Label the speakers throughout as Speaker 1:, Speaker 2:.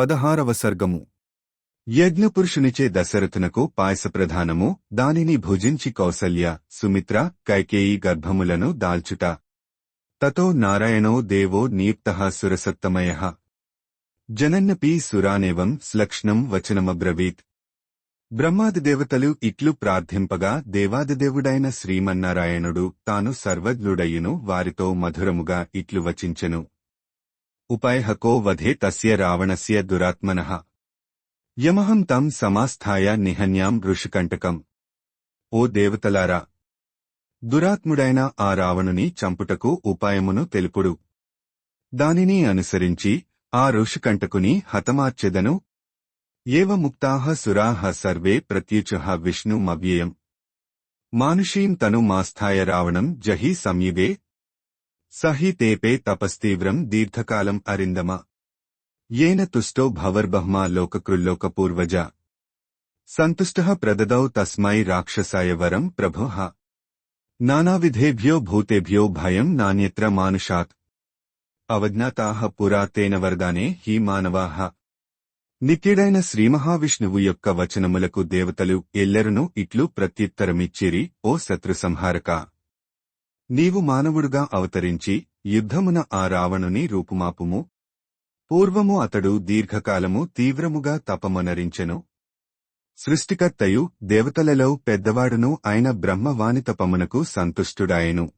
Speaker 1: పదహారవ సర్గము. యజ్ఞపురుషునిచే దశరథునకు పాయసప్రధానము దానిని భుజించి కౌసల్య సుమిత్ర కైకేయి గర్భములను దాల్చుట. తతో నారాయణో దేవో నీప్త సురసత్తమయ. జనన్నపి సురానేవం శ్లక్ష్ణం వచనమబ్రవీత్ బ్రహ్మాదిదేవతలు ఇట్లు ప్రార్థింపగా దేవాదిదేవుడైన శ్రీమన్నారాయణుడు తాను సర్వజ్ఞుడయ్యును వారితో మధురముగా ఇట్లు వచించెను. ఉపైహకో వధే తస్య రావణస్య దురాత్మనః. యమహం తం సమాస్థాయ నిహన్యాం ఋషికంటకం. ఓ దేవతలారా! దురాత్ముడైన ఆ రావణుని చంపుటకు ఉపాయమును తెలుపుడు. దానిని అనుసరించి ఆ ఋషికంటకుని హతమార్చెదను. ఏవ ముక్తాహ సురాహ సర్వే ప్రత్యుచః విష్ణుమవ్యయం. మానుషీం తను మాస్థాయ రావణం జహి సంయుగే సహితేపే తపస్తీవ్రం దీర్ఘకాలం అరిందమ. ఏన తుష్టో భవర్బహ్మా లోకకృల్లోకపూర్వజ సుష్ట ప్రదదౌ తస్మై రాక్షసాయ వరం ప్రభో. నానావిధేభ్యో భూతేభ్యో భయం నాణ్యత్ర మానుషాత్. అవజ్ఞాతా పురా తేన వరదానే హీ మానవాహ నిత్యుడైన శ్రీమహావిష్ణువు యొక్క వచనములకు దేవతలు ఎల్లరునూ ఇట్లు ప్రత్యుత్తరమిచ్చిరి ఓ శత్రు సంహారక నీవు మానవుడుగా అవతరించి యుద్ధమున ఆ రావణుని రూపుమాపుము. పూర్వము అతడు దీర్ఘకాలము తీవ్రముగా తపమునరించెను. సృష్టికర్తయు దేవతలలో పెద్దవాడును అయిన బ్రహ్మవాణి తపమునకు సంతుష్టుడాయెను.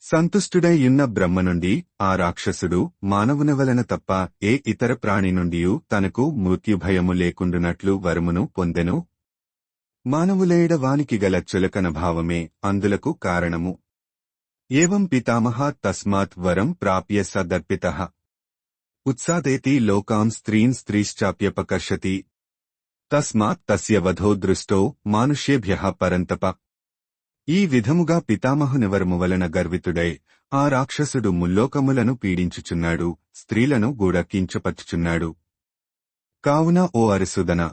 Speaker 1: సంతుష్టుడైయున్న బ్రహ్మ నుండి ఆ రాక్షసుడు మానవుని వలన తప్ప ఏ ఇతర ప్రాణి నుండియూ తనకు మృత్యుభయము లేకుండునట్లు వరమును పొందెను. మానవులేడ వానికి గల చులకన భావమే అందులకు కారణము. ఏవం పితామహ తస్మాత్ వరం ప్రాప్య సదర్పిత. ఉత్సాదేతి లోకాం స్త్రీన్ స్త్రీశ్చాప్యపకర్షతి. తస్మాత్ తస్య వధో దృష్టో మానుష్యేభ్య పరంతప. ఈ విధముగా పితామహునివరము వలన గర్వితుడై ఆ రాక్షసుడు ముల్లోకములను పీడించుచున్నాడు స్త్రీలను గూడ కించపచ్చుచున్నాడు కావున ఓ అరుసుదన.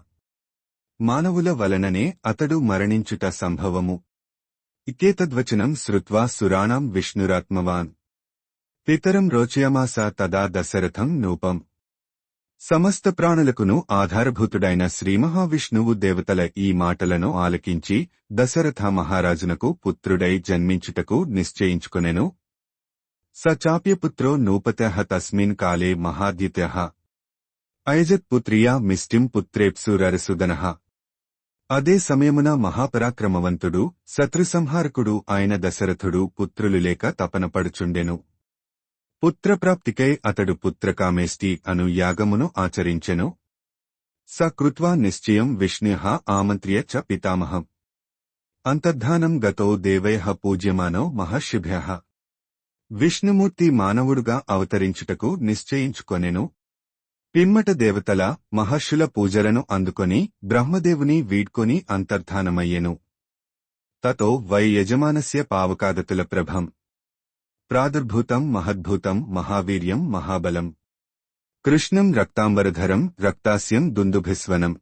Speaker 1: మానవుల వలననే అతడు మరణించుట సంభవము. ఇత్యేతద్వచనం శ్రుత్వా సురాణం విష్ణురాత్మవాన్ పితరం రోచయమాస తదా దశరథం నూపం సమస్త ప్రాణులకును ఆధారభూతుడైన శ్రీమహావిష్ణువు దేవతల ఈ మాటలను ఆలకించి దశరథ మహారాజునకు పుత్రుడై జన్మించుటకు నిశ్చయించుకొనెను। సచాప్యపుత్రో నూపత తస్మిన్ కాలే మహాద్యుత్య। అయజత్పుత్రియా మిష్టిం పుత్రేప్సురరసుదన అదే సమయమున మహాపరాక్రమవంతుడు శత్రుసంహారకుడు ఆయన దశరథుడు పుత్రులు లేక తపనపడుచుండెను పుత్రప్రాప్తికై అతడు పుత్రకామేష్టి అను యాగమును ఆచరించెను. సకృత్వా నిశ్చయం విష్ణుః ఆమంత్ర్య చ పితామహం. అంతర్ధానం గతో దేవయ పూజ్యమానో మహర్షిభ్య. విష్ణుమూర్తి మానవుడుగా అవతరించుటకు నిశ్చయించుకొనెను. పిమ్మట దేవతల మహర్షుల పూజలను అందుకొని బ్రహ్మదేవుని వీడ్కొని అంతర్ధానమయ్యెను. తతో వై యజమానస్య పావకాదతుల ప్రభం. ప్రాదుర్భూతం మహద్భూతం మహావీర్యం మహాబలం. కృష్ణం రక్తాంబరధరం రక్తాస్యం దుందుభిస్వనం.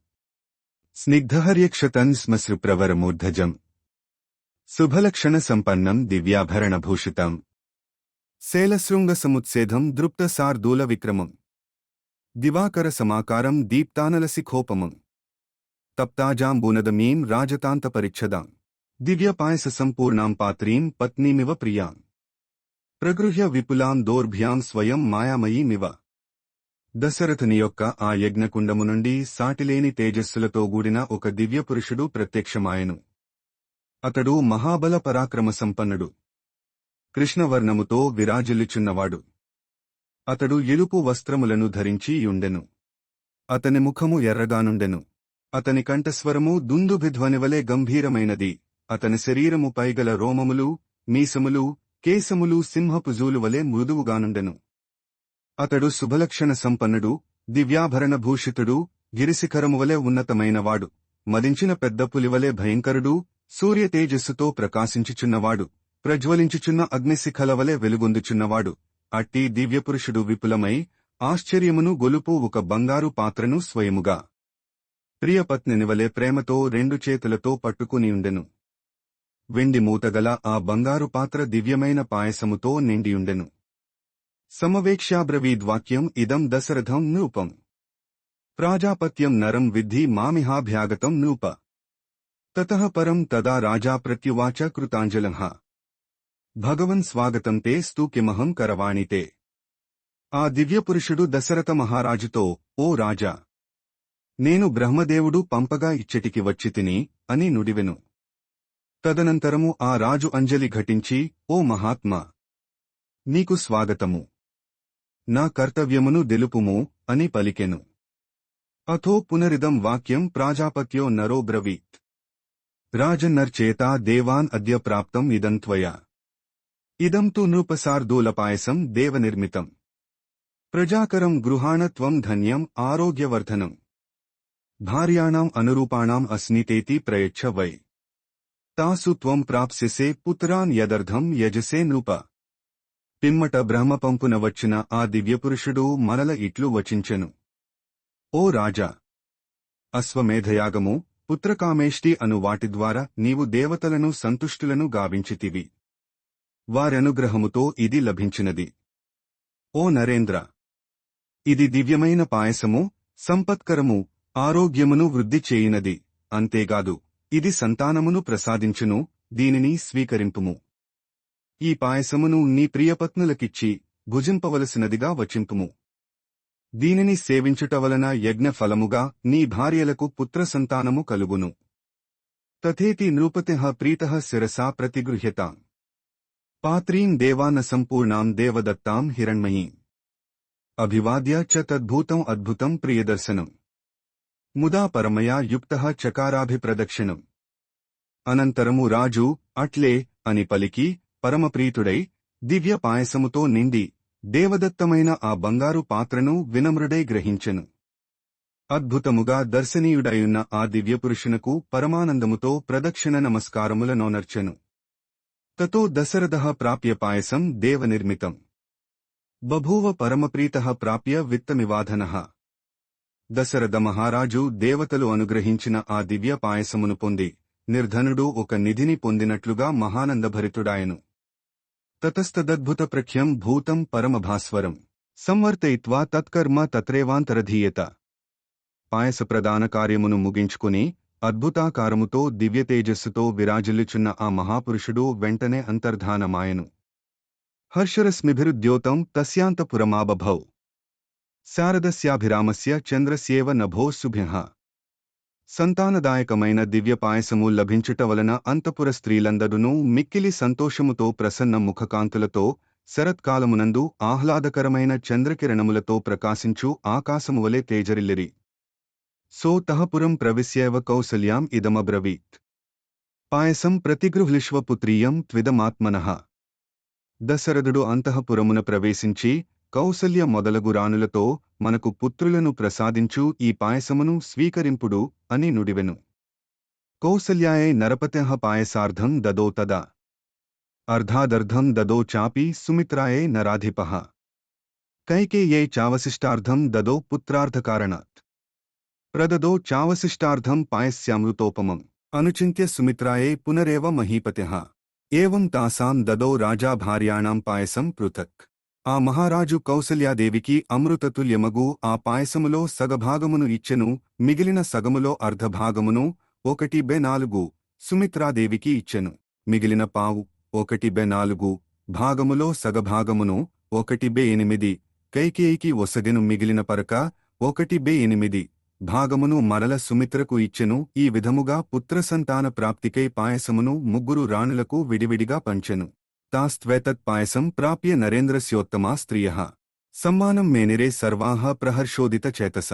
Speaker 1: స్నిగ్ధహర్యక్షతం శ్మశ్రుప్రవరమూర్ధజం శుభలక్షణ సంపన్నం దివ్యాభరణభూషితం. శైలశృంగసముత్సేధం దృప్తసార్దూల విక్రమం. దివాకర సమాకారం దీప్తానలసిఖోపమం తప్తాజాంబూనదమీం రాజతాంతపరిచ్ఛదాం దివ్యపాయస సంపూర్ణాం పాత్రీం పత్నీమివ ప్రియాం ప్రగృహ్య విపులాం దోర్భ్యాం స్వయం మాయామయీమివ దశరథుని యొక్క ఆ యజ్ఞకుండము నుండి సాటిలేని తేజస్సులతో గూడిన ఒక దివ్యపురుషుడు ప్రత్యక్షమాయెను అతడు మహాబల పరాక్రమ సంపన్నుడు కృష్ణవర్ణముతో విరాజిల్లుచున్నవాడు అతడు ఎలుపు వస్త్రములను ధరించి యుండెను. అతని ముఖము ఎర్రగానుండెను. అతని కంఠస్వరము దుందుభిధ్వనివలే గంభీరమైనది. అతని శరీరము పైగల రోమములు మీసములు కేశములు సింహపుజూలు వలె మృదువుగానుండెను. అతడు శుభలక్షణ సంపన్నుడు దివ్యాభరణభూషితుడు గిరిశిఖరము వలె ఉన్నతమైనవాడు. మదించిన పెద్ద పులివలే భయంకరుడు సూర్యతేజస్సుతో ప్రకాశించుచున్నవాడు. ప్రజ్వలించుచున్న అగ్నిశిఖల వలె వెలుగొందుచున్నవాడు. అట్టి దివ్యపురుషుడు విపులమై ఆశ్చర్యమును గొలుపు ఒక బంగారు పాత్రను స్వయముగా. ప్రియపత్నినివలే ప్రేమతో రెండు చేతులతో పట్టుకునియుండెను వెండి మూతగల ఆ బంగారు పాత్ర దివ్యమైన పాయసముతో నిండియుండెను సమవేక్షాబ్రవీద్వాక్యం ఇదం దశరథం నూపం. ప్రాజాపత్యం నరం విద్ధి మామిహాభ్యాగతం నూప. తత పరం తదా రాజా ప్రత్యువాచ కృతాంజలంహ. భగవన్ స్వాగతం తే స్తూకిమహం కరవాణితే ఆ దివ్యపురుషుడు దశరథ మహారాజుతో ఓ రాజా! నేను బ్రహ్మదేవుడు పంపగా ఇచ్చటికి వచ్చి తిని అని నుడివెను. తదనంతరము ఆ రాజు అంజలి ఘటించి ఓ మహాత్మా! నీకు స్వాగతము. నా కర్తవ్యమును దెలుపుము అని పలికెను. అథో పునరిదం వాక్యం ప్రాజాపత్యో నరో బ్రవీత్. రాజన్నర్చేతా దేవాన్ అద్య ప్రాప్తం ఇదంత్వయా ఇదం తు నృపసార్దూలపాయసం దేవనిర్మితం. ప్రజాకరం గృహాణ త్వం ధన్యం ఆరోగ్యవర్ధనం. భార్యాణం అనురూపాణాం అస్నితేతి ప్రయచ్చ వై. తాసు త్వం ప్రాప్స్యసే పుత్రాన్ యదర్థం యజసే నృప. పిమ్మట బ్రహ్మపంపున వచ్చిన ఆ దివ్యపురుషుడు మరల ఇట్లు వచించెను. ఓ రాజా! అశ్వమేధయాగము పుత్రకామేష్టి అను వాటి ద్వారా నీవు దేవతలను సంతుష్టులను గావించితివి. వారనుగ్రహముతో ఇది లభించినది. ఓ నరేంద్ర! ఇది దివ్యమైన పాయసము సంపత్కరము ఆరోగ్యమును వృద్ధి చేయినది. అంతేగాదు ఇది సంతానమును ప్రసాదించును దీనిని స్వీకరింపుము ఈ పాయసమును నీ ప్రియపత్నులకిచ్చి భుజింపవలసినదిగా వచింపుము దీనిని సేవించుట వలన యజ్ఞ ఫలముగా నీ భార్యలకు పుత్ర సంతానము కలుగును. తథేతి నృపతి ప్రీత శిరసా ప్రతిగృహ్యతాం. పాత్రీం దేవాన సంపూర్ణాం దేవదత్తాం హిరణ్మయీం అభివాద్య చ తద్భూతం అద్భుతం ప్రియదర్శనం ముదా పరమయా యుక్త చకారాభిప్రదక్షిణం అనంతరము రాజు అట్లే అని పలికి పరమప్రీతుడై దివ్య పాయసముతో నిండి దేవదత్తమైన ఆ బంగారు పాత్రను వినమ్రుడై గ్రహించెను అద్భుతముగా దర్శనీయుడయున్న ఆ దివ్యపురుషునకు పరమానందముతో ప్రదక్షిణ నమస్కారములనోనర్చెను తతో దశరథ ప్రాప్య పాయసం దేవనిర్మితం. బభూవ పరమప్రీత ప్రాప్య విత్తమివాధన దశరథ మహారాజు దేవతలు అనుగ్రహించిన ఆ దివ్య పాయసమును పొంది నిర్ధనుడు ఒక నిధిని పొందినట్లుగా మహానందభరితుడాయను. తతస్తదద్భుత ప్రఖ్యం భూతం పరమభాస్వరం. సంవర్తయిత్వా తత్కర్మ తత్రేవాంతరధీయత. పాయస ప్రదాన కార్యమును ముగించుకుని అద్భుతాకారముతో దివ్యతేజస్సుతో విరాజిల్లుచున్న ఆ మహాపురుషుడు వెంటనే అంతర్ధానమాయను. హర్షరశ్మిభిరుద్యోతం తస్యాంతపురమాబభౌ. శారదస్యాభిరామస్య చంద్రస్యేవ నభో శుభ్యః సంతానదాయకమైన దివ్య పాయసము లభించుట వలన అంతపుర స్త్రీలందరునూ మిక్కిలి సంతోషముతో ప్రసన్న ముఖకాంతులతో శరత్కాలమునందు ఆహ్లాదకరమైన చంద్రకిరణములతో ప్రకాశించు ఆకాశము వలె తేజరిల్లిరి. సోతఃపురం ప్రవిశ్యేవ కౌసల్యాం ఇదమబ్రవీత్. పాయసం ప్రతిగృహ్లిష్వపుత్రీయం త్విదమాత్మనః. దశరథుడు అంతఃపురమున ప్రవేశించి కౌసల్య మొదలగు రాణులతో మనకు పుత్రులను ప్రసాదించు ఈ పాయసమును స్వీకరింపుడు అని నుడివెను. కౌసల్యాయై నరపత్యః పాయసార్ధం దదో తదా. అర్ధాదర్ధం దదో చాపి సుమిత్రాయై నరాధిప. కైకేయై చావశిష్టార్ధం దదో పుత్రార్థకారణాత్ ప్రదదో చావశిష్టార్థం పాయస్యామృతోపమం. అనుచింత్య సుమిత్రాయే పునరేవ మహీపత్యః. ఏవం తాసాం దదో రాజా భార్యాణాం పాయసం పృథక్. ఆ మహారాజు కౌసల్యాదేవికి అమృతతుల్యమగు ఆ పాయసములో సగభాగమును ఇచ్చెను మిగిలిన సగములో అర్ధభాగమును ఒకటి బె నాలుగు సుమిత్రాదేవికి ఇచ్చెను. మిగిలిన పావు ఒకటి బె నాలుగు భాగములో సగభాగమును ఒకటి బె ఎనిమిది కైకేయికి ఒసగెను మిగిలిన పరక ఒకటి బె ఎనిమిది భాగమును మరల సుమిత్రకు ఇచ్చెను ఈ విధముగా పుత్రసంతాన ప్రాప్తికై పాయసమును ముగ్గురు రాణులకు విడివిడిగా పంచెను. తాస్త్వేతత్ పాయసం ప్రాప్య నరేంద్రస్యోత్తమా స్త్రియ. సమ్మానం మేనిరే సర్వాహ ప్రహర్షోదిత చేతస.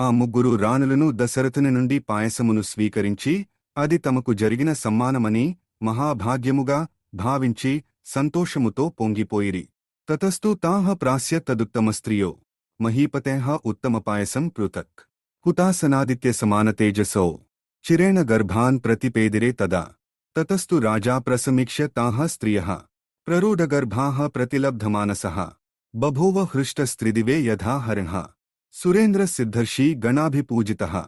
Speaker 1: ఆ ముగ్గురు రాణులను దశరథుని నుండి పాయసమును స్వీకరించి అది తమకు జరిగిన సమ్మానమని మహాభాగ్యముగా భావించి సంతోషముతో పొంగిపోయిరి. తతస్తు తాహ ప్రాస్య తదుత్తమ స్త్రియో. మహీపతేహ ఉత్తమ పాయసం పృథక్. హుతాసనాదిత్య సమాన తేజసో. చిరేణ గర్భాన్ ప్రతిపేదిరే తదా. తతస్తు రాజా ప్రసమీక్ష్య తాః స్త్రియః. ప్రరూఢగర్భాः ప్రతిలబ్ధమానస. బభూవ హృష్టస్త్రిదివే యథా హరిణః. సురేంద్ర సిద్ధర్షి గణాభిపూజితః.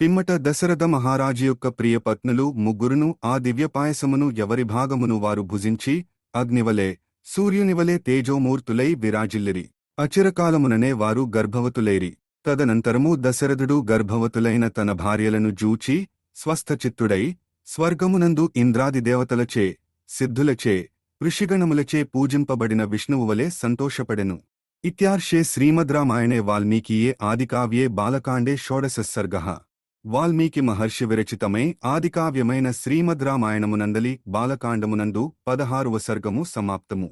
Speaker 1: పిమ్మట దశరథ మహారాజు యొక్క ప్రియపత్నులు ముగ్గురును ఆ దివ్యపాయసమును ఎవరి భాగమును వారు భుజించి అగ్నివలే సూర్యునివలే తేజోమూర్తులై విరాజిల్లిరి. అచిరకాలముననే వారు గర్భవతులేరి. తదనంతరము దశరథుడు గర్భవతులైన తన భార్యలను జూచి స్వస్థచిత్తుడై స్వర్గమునందు ఇంద్రాది దేవతలచే సిద్ధులచే ఋషిగణములచే పూజింపబడిన విష్ణువువలే సంతోషపడెను. ఇత్యార్షే శ్రీమద్రామాయణే వాల్మీకియే ఆదికావ్యే బాలకాండే షోడశ సర్గః వాల్మీకి మహర్షి విరచితమై ఆదికావ్యమైన శ్రీమద్రామాయణమునందలి బాలకాండమునందు పదహారువ సర్గము సమాప్తము.